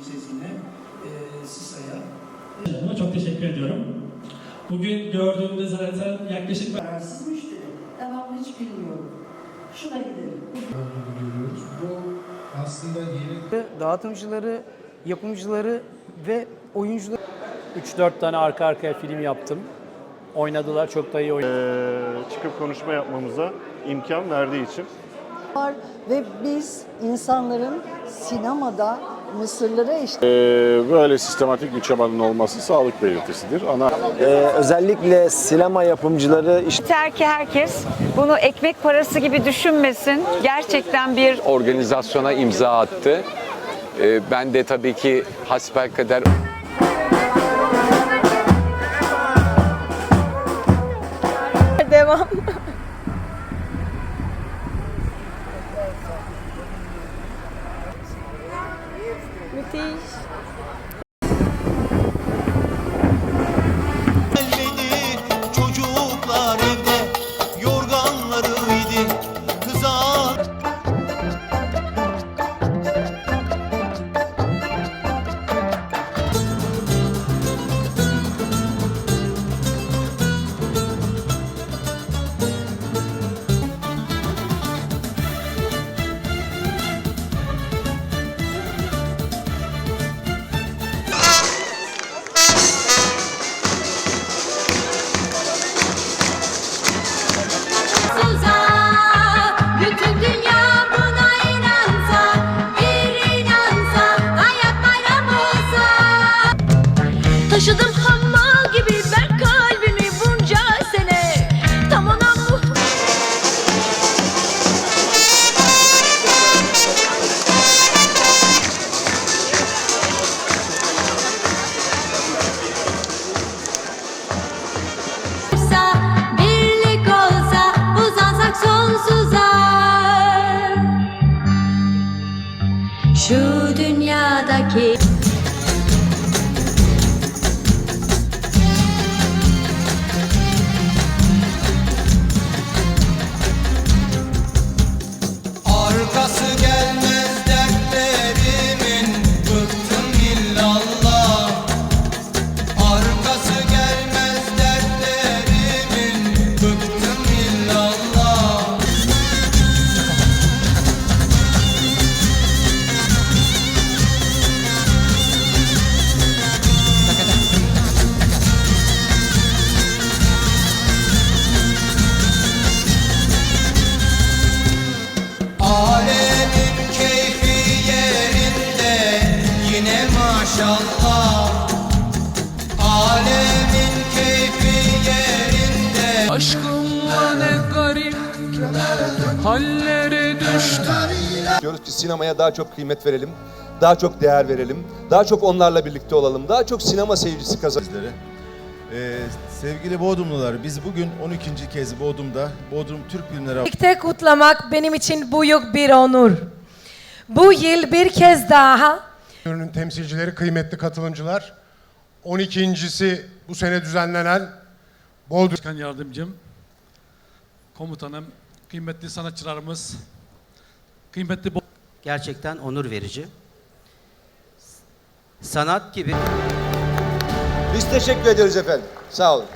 Lisesi'ne, e, SİSA'ya. Ama çok teşekkür ediyorum. Bugün gördüğümde zaten yaklaşık Kararsız müşteri. Devamlı hiç bilmiyorum. Şuna gidelim. görüyoruz. Bu aslında yeni dağıtımcıları, yapımcıları ve oyuncuları 3-4 tane arka arkaya film yaptım. Oynadılar, çok da iyi oynadılar. Ee, çıkıp konuşma yapmamıza imkan verdiği için var ve biz insanların sinemada Mısırlara eşlik Ee, böyle sistematik bir çabanın olması sağlık belirtisidir. Ana Ee, özellikle sinema yapımcıları işte Yeter ki herkes bunu ekmek parası gibi düşünmesin. Gerçekten bir organizasyona imza attı. Ee, Ben de tabii ki hasbelkader devam. Maşallah Alemin keyfi yerinde Aşkımla ne garip hallere düştüm. diyoruz ki sinemaya daha çok kıymet verelim, daha çok değer verelim, daha çok onlarla birlikte olalım, daha çok sinema seyircisi kazanalım. Ee, sevgili Bodrumlular, biz bugün 12. kez Bodrum'da Bodrum Türk Filmleri birlikte kutlamak benim için büyük bir onur. Bu yıl bir kez daha Ürünün temsilcileri, kıymetli katılımcılar. 12.si bu sene düzenlenen Bodrum Başkan yardımcım, komutanım, kıymetli sanatçılarımız, kıymetli Gerçekten onur verici. Sanat gibi Biz teşekkür ederiz efendim. Sağ olun.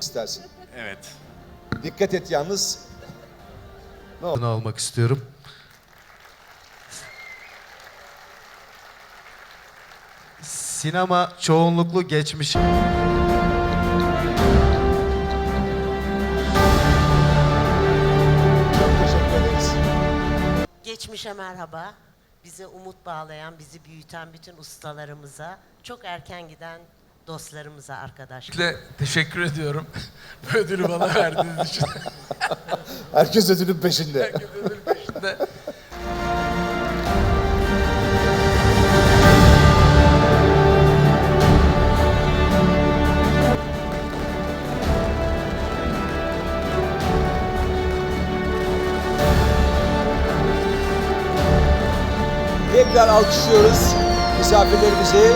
İstersin. evet. Dikkat et yalnız. almak istiyorum. Sinema çoğunluklu geçmiş. Geçmişe merhaba. Bize umut bağlayan, bizi büyüten bütün ustalarımıza, çok erken giden dostlarımıza, arkadaşlar. teşekkür ediyorum. Bu ödülü bana verdiğiniz için. Herkes ödülün peşinde. Tekrar alkışlıyoruz misafirlerimizi.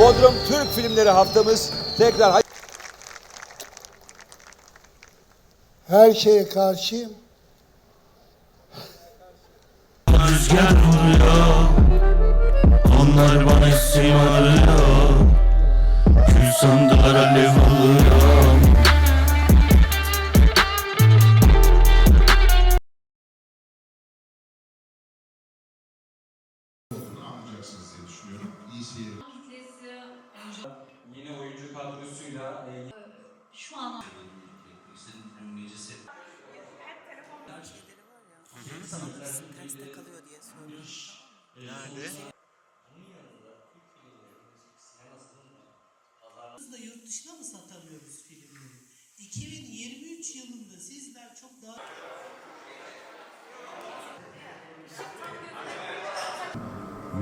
Bodrum Türk Filmleri haftamız tekrar Her şeye karşı rüzgar vuruyor. Onlar bana isim arıyor. Kül sandılar alev alıyor Biz de yurt dışına mı satamıyoruz filmleri? 2023 yılında sizler çok daha...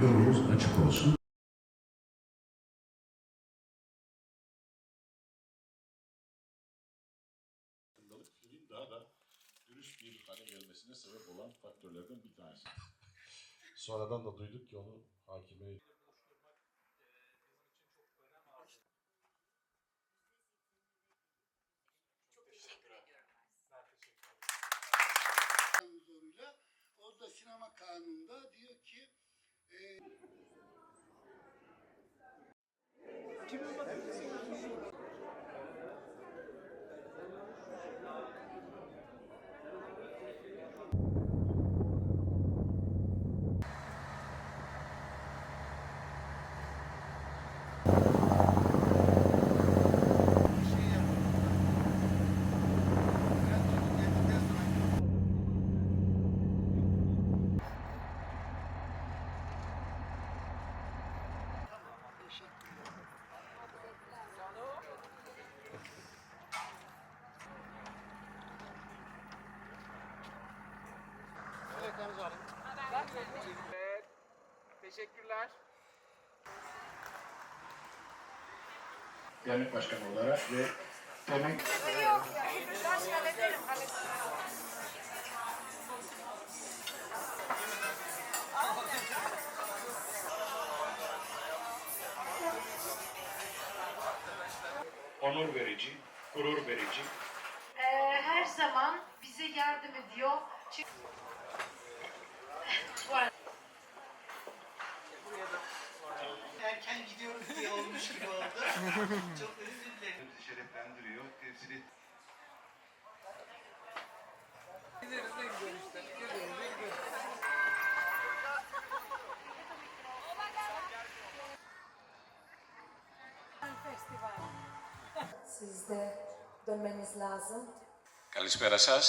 Yolunuz açık olsun dürüst bir hale gelmesine sebep olan faktörlerden bir tanesi. Sonradan da duyduk ki onu hakime zoruyla orada sinema kanununda diyor ki Teşekkürler. Dernek başkanı olarak ve dernek onur verici, gurur verici, her zaman bize yardım ediyor. Erken Çok özür dilerim. Şereflendiriyor. Hepsini Gideriz ne güzel işte. Geliyoruz ne güzel. Siz de dönmeniz lazım. Καλησπέρα σας.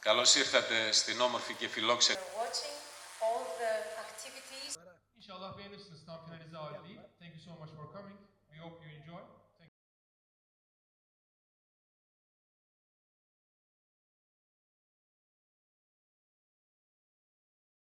Καλώς ήρθατε στην όμορφη και φιλόξενη. İnşallah beğenirsiniz tam finalize hali değil. Thank you so much for coming. We hope you enjoy.